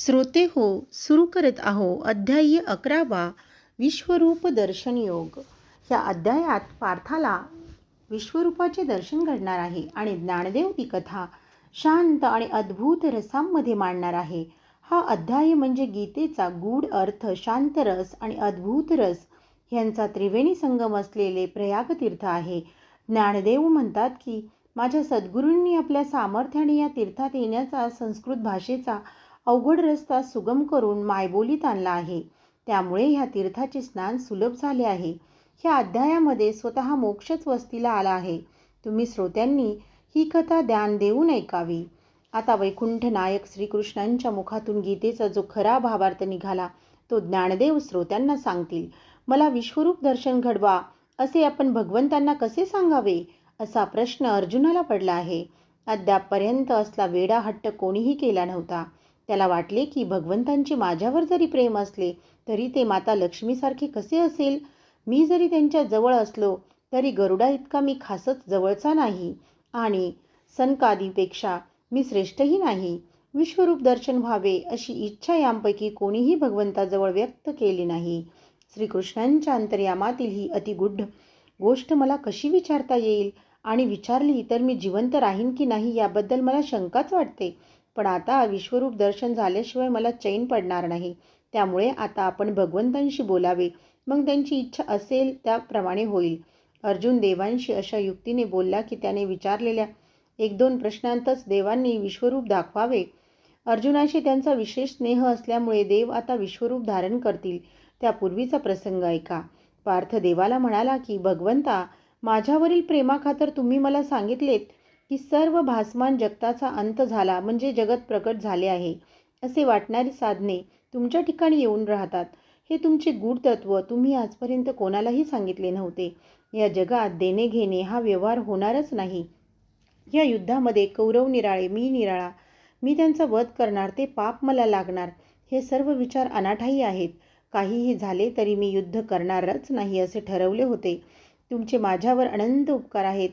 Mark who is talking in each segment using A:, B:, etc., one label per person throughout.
A: श्रोते हो सुरू करत आहो अध्यायी अकरावा विश्वरूप दर्शन योग. ह्या अध्यायात पार्थाला विश्वरूपाचे दर्शन घडणार आहे आणि ज्ञानदेव ती कथा शांत आणि अद्भुत रसांमध्ये मांडणार आहे. हा अध्याय म्हणजे गीतेचा गूढ अर्थ शांत रस आणि अद्भुत रस यांचा त्रिवेणी संगम असलेले प्रयाग तीर्थ आहे. ज्ञानदेव म्हणतात की माझ्या सद्गुरूंनी आपल्या सामर्थ्याने या तीर्थात येण्याचा संस्कृत भाषेचा अवघड रस्ता सुगम करून मायबोलीत आणला आहे. त्यामुळे ह्या तीर्थाचे स्नान सुलभ झाले आहे. ह्या अध्यायामध्ये स्वतः मोक्षच वस्तीला आला आहे. तुम्ही श्रोत्यांनी ही कथा ध्यान देऊन ऐकावी. आता वैकुंठ नायक श्रीकृष्णांच्या मुखातून गीतेचा जो खरा भावार्थ निघाला तो ज्ञानदेव श्रोत्यांना सांगतील. मला विश्वरूप दर्शन घडवा असे आपण भगवंतांना कसे सांगावे? असा प्रश्न अर्जुनाला पडला आहे. अद्यापपर्यंत असला वेडा हट्ट कोणीही केला नव्हता. त्याला वाटले की भगवंतांचे माझ्यावर जरी प्रेम असले तरी ते माता लक्ष्मीसारखे कसे असेल? मी जरी त्यांच्या जवळ असलो तरी गरुडा इतका मी खासच जवळचा नाही. आणि सनकादीपेक्षा मी श्रेष्ठही नाही. विश्वरूप दर्शन व्हावे अशी इच्छा यांपैकी कोणीही भगवंताजवळ व्यक्त केली नाही. श्रीकृष्णांच्या अंतर्यामातील ही अतिगुढ गोष्ट मला कशी विचारता येईल? आणि विचारली तर मी जिवंत राहीन की नाही याबद्दल मला शंकाच वाटते. पण आता विश्वरूप दर्शन झाल्याशिवाय मला चैन पडणार नाही. त्यामुळे आता आपण भगवंतांशी बोलावे. मग त्यांची इच्छा असेल त्याप्रमाणे होईल. अर्जुन देवांशी अशा युक्तीने बोलला की त्याने विचारलेल्या एक दोन प्रश्नांतच देवांनी विश्वरूप दाखवावे. अर्जुनाशी त्यांचा विशेष स्नेह असल्यामुळे देव आता विश्वरूप धारण करतील. त्यापूर्वीचा प्रसंग ऐका. पार्थ देवाला म्हणाला की भगवंता माझ्यावरील प्रेमाखातर तुम्ही मला सांगितलेत. की सर्व भासमान जगताचा अंत झाला म्हणजे जगत प्रकट झाले आहे. असे वाटणारी साधने तुमच्या ठिकाणी येऊन राहतात. हे तुमचे गूढ तत्व तुम्ही आजपर्यंत कोणालाही सांगितले नव्हते. या जगात देणे घेणे हा व्यवहार होणारच नाही. या युद्धामध्ये कौरव निराळे मी निराळा मी त्यांचा वध करणार ते पाप मला लागणार हे सर्व विचार अनाठाही आहेत. काहीही झाले तरी मी युद्ध करणारच नाही असे ठरवले होते. तुमचे माझ्यावर अनंत उपकार आहेत.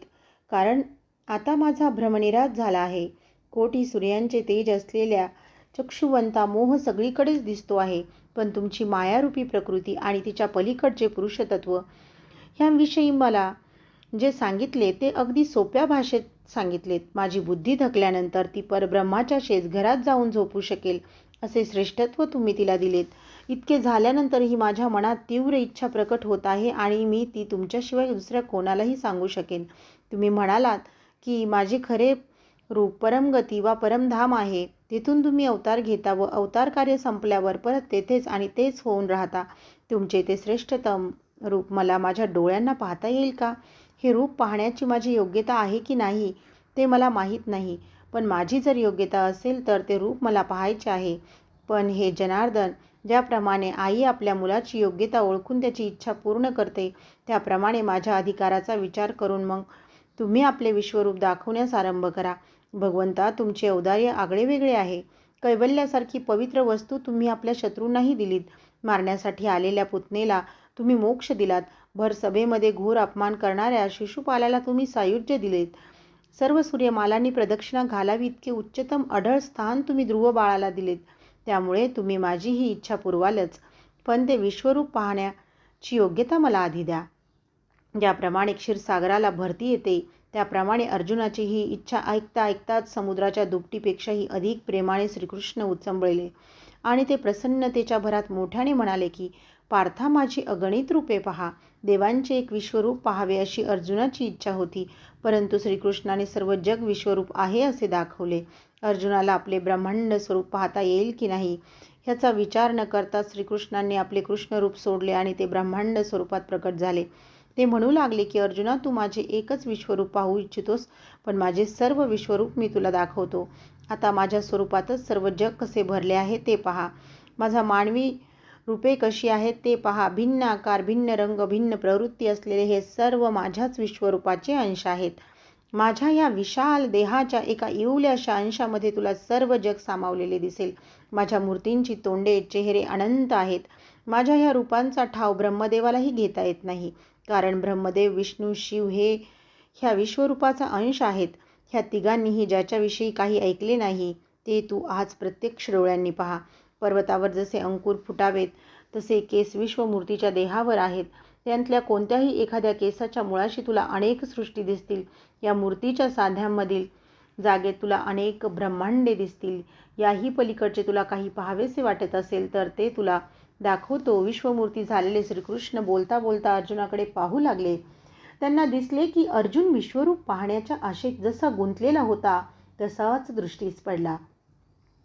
A: कारण आता माझा भ्रमनिराश झाला आहे. कोटी सूर्यांचे तेज असलेल्या चक्षुवंता मोह सगळीकडेच दिसतो आहे. पण तुमची मायारूपी प्रकृती आणि तिच्या पलीकडचे पुरुषतत्व ह्याविषयी मला जे सांगितले ते अगदी सोप्या भाषेत सांगितलेत. माझी बुद्धी थकल्यानंतर ती परब्रह्माच्या शेजघरात जाऊन झोपू शकेल असे श्रेष्ठत्व तुम्ही तिला दिलेत. इतके झाल्यानंतरही माझ्या मनात तीव्र इच्छा प्रकट होत आहे आणि मी ती तुमच्याशिवाय दुसऱ्या कोणालाही सांगू शकेन. तुम्ही म्हणालात की माझे खरे रूप परमगती वा परमधाम आहे. तिथून तुम्ही अवतार घेता व अवतार कार्य संपल्यावर परत तेथेच आणि तेच होऊन राहता. तुमचे ते श्रेष्ठतम रूप मला माझ्या डोळ्यांना पाहता येईल का? हे रूप पाहण्याची माझी योग्यता आहे की नाही ते मला माहीत नाही. पण माझी जर योग्यता असेल तर ते रूप मला पाहायचे आहे. पण हे जनार्दन ज्याप्रमाणे आई आपल्या मुलाची योग्यता ओळखून त्याची इच्छा पूर्ण करते त्याप्रमाणे माझ्या अधिकाराचा विचार करून मग तुम्ही आपले विश्वरूप दाखवण्यास आरंभ करा. भगवंता तुमचे औदार्य आगळेवेगळे आहे. कैवल्यासारखी पवित्र वस्तू तुम्ही आपल्या शत्रूंनाही दिलीत. मारण्यासाठी आलेल्या पुतनेला तुम्ही मोक्ष दिलात. भर सभेमध्ये घोर अपमान करणाऱ्या शिशुपालाला तुम्ही सायुज्य दिलेत. सर्व सूर्यमालांनी प्रदक्षिणा घालावी इतके उच्चतम अढळ स्थान तुम्ही ध्रुव बाळाला दिलेत. त्यामुळे तुम्ही माझी ही इच्छा पुरवालच. पण ते विश्वरूप पाहण्याची योग्यता मला आधी द्या. ज्याप्रमाणे क्षीरसागराला भरती येते त्याप्रमाणे अर्जुनाची ही इच्छा ऐकता ऐकताच समुद्राच्या दुपटीपेक्षाही अधिक प्रेमाने श्रीकृष्ण उचंबळले. आणि ते प्रसन्नतेच्या भरात मोठ्याने म्हणाले की पार्था माझी अगणित रूपे पहा. देवांचे एक विश्वरूप पाहावे अशी अर्जुनाची इच्छा होती. परंतु श्रीकृष्णाने सर्व जग विश्वरूप आहे असे दाखवले. अर्जुनाला आपले ब्रह्मांड स्वरूप पाहता येईल की नाही ह्याचा विचार न करता श्रीकृष्णांनी आपले कृष्णरूप सोडले आणि ते ब्रह्मांड स्वरूपात प्रकट झाले. ते म्हणू लागले की अर्जुना तू माझे एकच विश्वरूप पाहू इच्छितोस पण माझे सर्व विश्वरूप मी तुला दाखवतो. आता माझ्या स्वरूपातच सर्व जग कसे भरले आहे ते पहा. माझा मानवी रूपे कशी आहेत ते पहा. भिन्न आकार भिन्न रंग भिन्न प्रवृत्ती असलेले हे सर्व माझ्याच विश्वरूपाचे अंश आहेत. माझ्या या विशाल देहाच्या एका इवल्या अशा अंशामध्ये तुला सर्व जग सामावलेले दिसेल. माझ्या मूर्तींची तोंडे चेहरे अनंत आहेत. माझ्या ह्या रूपांचा ठाव ब्रह्मदेवालाही घेता येत नाही. कारण ब्रह्मदेव विष्णू शिव हे ह्या विश्वरूपाचा अंश आहेत. ह्या तिघांनीही ज्याच्याविषयी काही ऐकले नाही ते तू आज प्रत्यक्ष डोळ्यांनी पहा. पर्वतावर जसे अंकुर फुटावेत तसे केस विश्वमूर्तीच्या देहावर आहेत. त्यांतल्या कोणत्याही एखाद्या केसाच्या मुळाशी तुला अनेक सृष्टी दिसतील. या मूर्तीच्या साध्यांमधील जागेत तुला अनेक ब्रह्मांडे दिसतील. याही पलीकडचे तुला काही पाहावेसे वाटत असेल तर ते तुला दाखवतो. विश्वमूर्ती झालेले श्रीकृष्ण बोलता बोलता अर्जुनाकडे पाहू लागले. त्यांना दिसले की अर्जुन विश्वरूप पाहण्याच्या आशेत जसा गुंतलेला होता तसाच दृष्टीस पडला.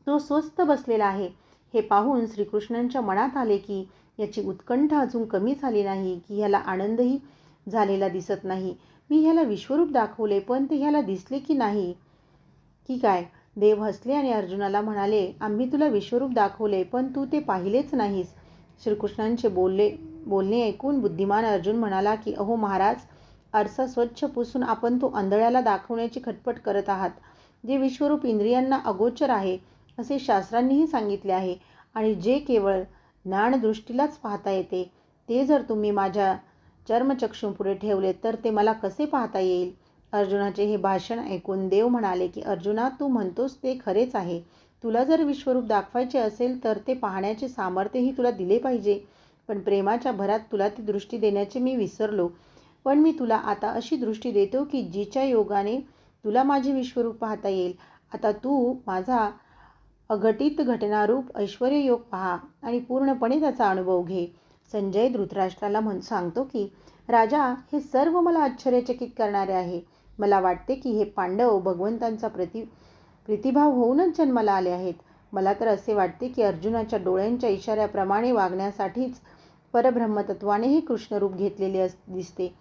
A: तो स्वस्थ बसलेला आहे. हे पाहून श्रीकृष्णांच्या मनात आले की याची उत्कंठ अजून कमी झाली नाही की ह्याला आनंदही झालेला दिसत नाही. मी ह्याला विश्वरूप दाखवले पण ते ह्याला दिसले की नाही. की काय? देव हसले आणि अर्जुनाला म्हणाले आम्ही तुला विश्वरूप दाखवले पण तू ते पाहिलेच नाहीस. श्रीकृष्णांचे बोलले बोलणे ऐकून बुद्धिमान अर्जुन म्हणाला की अहो महाराज आरसा स्वच्छ पुसून आपण तो आंधळ्याला दाखवण्याची खटपट करत आहात जे विश्वरूप इंद्रियांना अगोचर आहे असे शास्त्रांनीही सांगितले आहे. आणि जे केवळ ज्ञानदृष्टीलाच पाहता येते ते जर तुम्ही माझ्या चर्मचक्षूपुढे ठेवले तर ते मला कसे पाहता येईल? अर्जुनाचे हे भाषण ऐकून देव म्हणाले की अर्जुना तू म्हणतोस ते खरेच आहे. तुला जर विश्वरूप दाखवायचे असेल तर ते पाहण्याचे सामर्थ्यही तुला दिले पाहिजे. पण प्रेमाच्या भरात तुला ती दृष्टी देण्याचे मी विसरलो. पण मी तुला आता अशी दृष्टी देतो की जिच्या योगाने तुला माझे विश्वरूप पाहता येईल. आता तू माझा अघटित घटनारूप ऐश्वर योग पहा आणि पूर्णपणे त्याचा अनुभव घे. संजय धृतराष्ट्राला म्हण सांगतो की राजा हे सर्व मला आश्चर्यचकित करणारे आहे. मला वाटते की हे पांडव भगवंतांचा प्रति प्रीतिभाव होऊनच जन्माला आले आहेत. मला तर असे वाटते की अर्जुनाच्या डोळ्यांच्या इशाऱ्याप्रमाणे वागण्यासाठीच परब्रह्मतत्वानेही कृष्णरूप घेतलेले अस दिसते.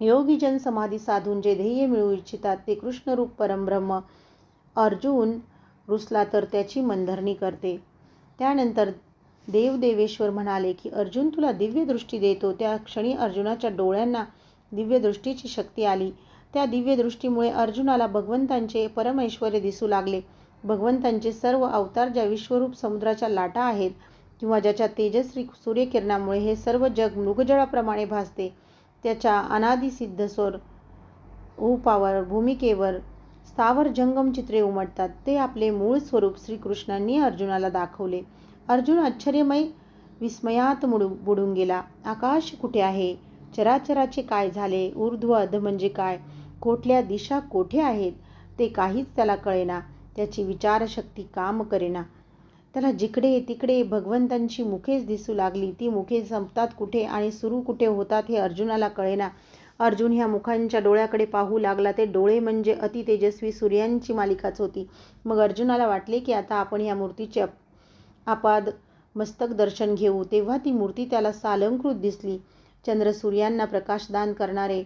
A: योगीजन समाधी साधून जे ध्येय मिळवू इच्छितात ते कृष्णरूप परमब्रह्म अर्जुन रुसला तर त्याची मनधरणी करते. त्यानंतर देवदेवेश्वर म्हणाले की अर्जुन तुला दिव्य दृष्टी देतो. त्या क्षणी अर्जुनाच्या डोळ्यांना दिव्य दृष्टीची शक्ती आली. त्या दिव्यदृष्टीमुळे अर्जुनाला भगवंतांचे परमैश्वर्य दिसू लागले. भगवंतांचे सर्व अवतार ज्या विश्वरूप समुद्राच्या लाटा आहेत किंवा ज्याच्या तेजस्वी सूर्यकिरणामुळे हे सर्व जग मृगजळाप्रमाणे भासते त्याच्या अनादिसिद्ध स्वर रूपावर भूमिकेवर स्थावर जंगम चित्रे उमटतात ते आपले मूळ स्वरूप श्रीकृष्णांनी अर्जुनाला दाखवले. अर्जुन आश्चर्यमय विस्मयात मुडू बुडून गेला. आकाश कुठे आहे? चराचराचे काय झाले? ऊर्ध्व अध म्हणजे काय? कुठल्या दिशा कोठे आहेत ते काहीच त्याला कळेना. त्याची विचारशक्ती काम करेना. त्याला जिकडे तिकडे भगवंतांची मुखेच दिसू लागली ती मुखे संपतात कुठे आणि सुरू कुठे होतात हे अर्जुनाला कळेना. अर्जुन ह्या मुखांच्या डोळ्याकडे पाहू लागला ते डोळे म्हणजे अति तेजस्वी सूर्यांची मालिकाच होती. मग अर्जुनाला वाटले की आता आपण या मूर्तीचे आपाद मस्तक दर्शन घेऊ. तेव्हा ती मूर्ती त्याला सालंकृत दिसली. चंद्र सूर्यांना प्रकाशदान करणारे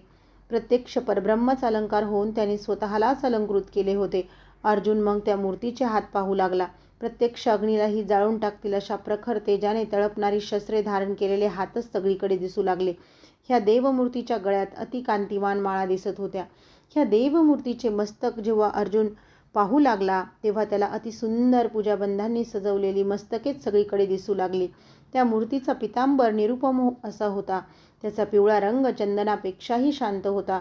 A: प्रत्यक्ष परब्रह्मच अलंकार होऊन त्याने स्वतःलाच अलंकृत केले होते. अर्जुन मग त्या मूर्तीचे हात पाहू लागला. प्रत्यक्ष अग्नीलाही जाळून टाकतील अशा प्रखर तेजाने तळपणारी शस्त्रे धारण केलेले हातच सगळीकडे दिसू लागले. ह्या देवमूर्तीच्या गळ्यात अतिकांतिमान माळा दिसत होत्या. ह्या देवमूर्तीचे मस्तक जेव्हा अर्जुन पाहू लागला तेव्हा त्याला अतिसुंदर पूजाबंधांनी सजवलेली मस्तकेच सगळीकडे दिसू लागली. त्या मूर्तीचा पितांबर निरुपम असा होता. त्याचा पिवळा रंग चंदनापेक्षाही शांत होता.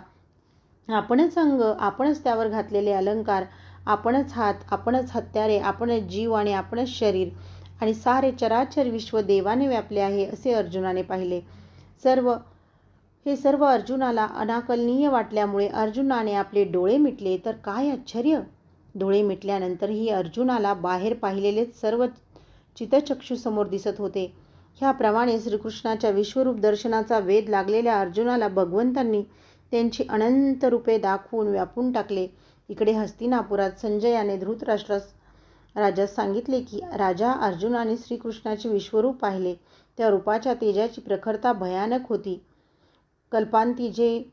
A: आपणच अंग आपणच त्यावर घातलेले अलंकार आपणच हात आपणच हत्यारे आपणच जीव आणि आपणच शरीर आणि सारे चराचर विश्व देवाने व्यापले आहे असे अर्जुनाने पाहिले. सर्व हे सर्व अर्जुनाला अनाकलनीय वाटल्यामुळे अर्जुनाने आपले डोळे मिटले. तर काय आश्चर्य! डोळे मिटल्यानंतरही अर्जुनाला बाहेर पाहिलेलेच सर्व चितचक्षुसमोर दिसत होते. ह्याप्रमाणे श्रीकृष्णाच्या विश्वरूप दर्शनाचा वेध लागलेल्या अर्जुनाला भगवंतांनी त्यांची अनंत रूपे दाखवून व्यापून टाकले. इकडे हस्तिनापुरात संजयाने धृतराष्ट्रास राजास सांगितले की राजा अर्जुनाने श्रीकृष्णाचे विश्वरूप पाहिले. त्या रूपाच्या तेजाची प्रखरता भयानक होती. कल्पांती जे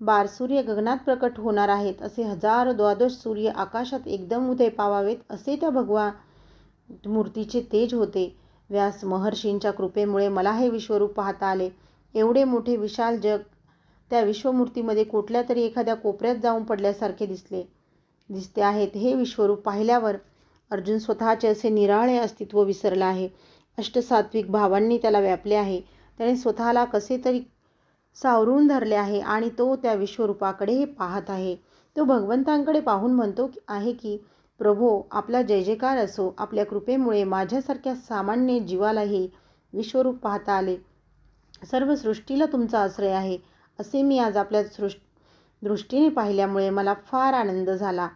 A: बार सूर्य गगनात प्रकट होणार आहेत असे हजार द्वादश सूर्य आकाशात एकदम उदय पावावेत असे त्या भगवा मूर्तीचे तेज होते. व्यास महर्षींच्या कृपेमुळे मला हे विश्वरूप पाहता आले. एवढे मोठे विशाल जग त्या विश्वमूर्तीमध्ये कुठल्या तरी एखाद्या कोपऱ्यात जाऊन पडल्यासारखे दिसले. दिसते आहेत हे विश्वरूप पाहिल्यावर अर्जुन स्वतःचे असे निराळे अस्तित्व विसरलं आहे. अष्टसात्विक भावांनी त्याला व्यापले आहे. त्याने स्वतःला कसे तरी सावरून धरले आहे आणि तो त्या विश्वरूपाकडे पाहत आहे. तो भगवंतांकडे पाहून म्हणतो आहे की प्रभो आपला जय जयकार असो. आपल्या कृपेमुळे माझ्यासारख्या सामान्य जीवालाही विश्वरूप पाहता आले. सर्व सृष्टीला तुमचा आश्रय आहे असे मी आज आपल्या सृष् दृष्टीने पाहिल्यामुळे मला फार आनंद झाला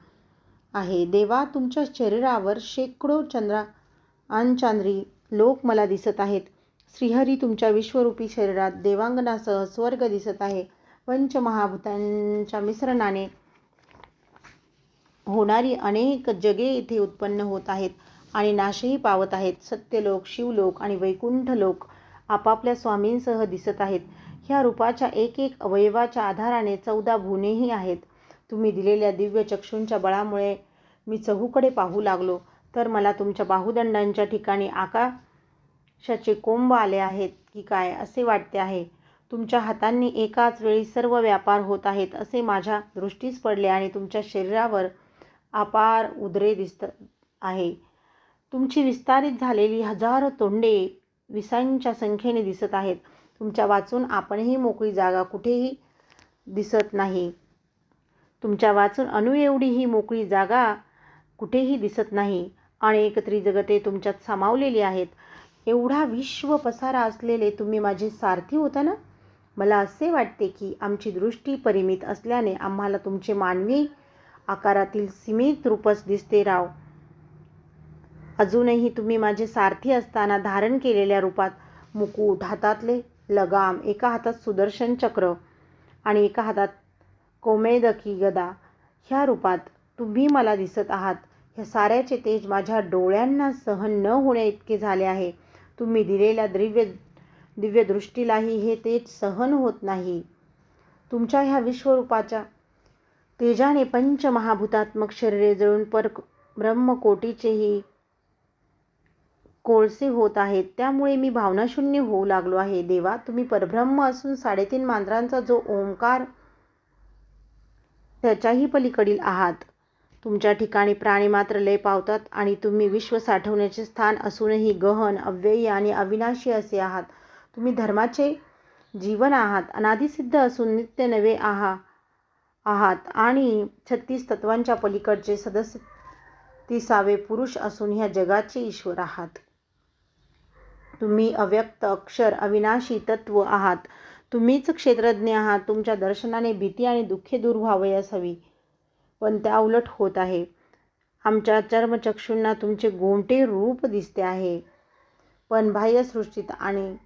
A: आहे. देवा तुमच्या शरीरावर शेकडो चंद्रा चांद्री लोक मला दिसत आहेत. श्रीहरी तुमच्या विश्वरूपी शरीरात देवांगनासह स्वर्ग दिसत आहे. पंचमहाभूतांच्या मिश्रणाने होणारी अनेक जगे इथे उत्पन्न होत आहेत आणि नाशही पावत आहेत. सत्यलोक शिवलोक आणि वैकुंठ लोक आपापल्या स्वामींसह दिसत आहेत. ह्या रूपाच्या एक एक अवयवाच्या आधाराने चौदा भुनेही आहेत. तुम्ही दिलेल्या दिव्य चक्षूंच्या बळामुळे मी चहूकडे पाहू लागलो. तर मला तुमच्या बाहुदंडांच्या ठिकाणी आकाशाचे कोंब आले आहेत की काय असे वाटते आहे? तुमच्या हातांनी एकाच वेळी सर्व व्यापार होत आहेत असे माझ्या दृष्टीस पडले आणि तुमच्या शरीरावर अपार उदरे दिसत आहे. तुमची विस्तारित झालेली हजारो तोंडे विसांच्या संख्येने दिसत आहेत. तुमच्या वाचून आपणही मोकळी जागा कुठेही दिसत नाही. तुमच्या वाचून अणु एवढीही मोकळी जागा कुठेही दिसत नाही. अनेक त्रिजगते तुमच्यात सामावलेली आहेत. एवढा विश्व पसारा असलेले तुम्ही माझे सारथी होता ना? मला असे वाटते की आमची दृष्टी परिमित असल्याने आम्हाला तुमचे मानवी आकारातील सीमित रूपच दिसते राव. अजूनही तुम्ही माझे सारथी असताना धारण केलेल्या रूपात मुकुट हातातले लगाम एका हातात सुदर्शन चक्र आणि एका हातात कोमेदकी गदा ह्या रूपात तुम्ही मला दिसत आहात. ह्या साऱ्याचे तेज माझ्या डोळ्यांना सहन न होण्या इतके झाले आहे. तुम्ही दिलेल्या दिव्य दिव्यदृष्टीलाही हे तेज सहन होत नाही. तुमच्या ह्या विश्वरूपाच्या तेजाने पंचमहाभूतात्मक शरीरे जळून पर ब्रह्मकोटीचेही कोळसे होत आहेत. त्यामुळे मी भावनाशून्य होऊ लागलो आहे. देवा तुम्ही परब्रह्म असून साडेतीन मांजरांचा जो ओंकार त्याच्याही पलीकडील आहात. तुमच्या ठिकाणी प्राणी मात्र लय पावतात आणि तुम्ही विश्व साठवण्याचे स्थान असूनही गहन अव्ययी आणि अविनाशी असे आहात. तुम्ही धर्माचे जीवन आहात. अनादिसिद्ध असून नित्य नवे आहा. आहात. आणि छत्तीस तत्वांच्या पलीकडचे सदस्य तिसावे पुरुष असून ह्या जगाचे ईश्वर आहात. तुम्ही अव्यक्त अक्षर अविनाशी तत्व आहात. तुम्हीच क्षेत्रज्ञ आहात. तुमच्या दर्शनाने भीती आणि दुःखे दूर व्हावयास हवी पण त्या उलट होत आहे. आमच्या चर्मचक्षूंना तुमचे गोमटे रूप दिसते आहे. पण बाह्यसृष्टीत आणि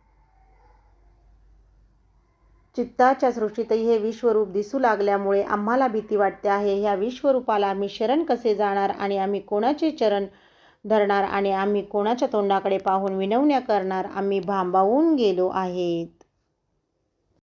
A: चित्ताच्या सृष्टीतही हे विश्वरूप दिसू लागल्यामुळे आम्हाला भीती वाटते आहे. ह्या विश्वरूपाला आम्ही शरण कसे जाणार आणि आम्ही कोणाचे चरण धरणार आणि आम्ही कोणाच्या तोंडाकडे पाहून विनवण्या करणार? आम्ही भांबावून गेलो आहेत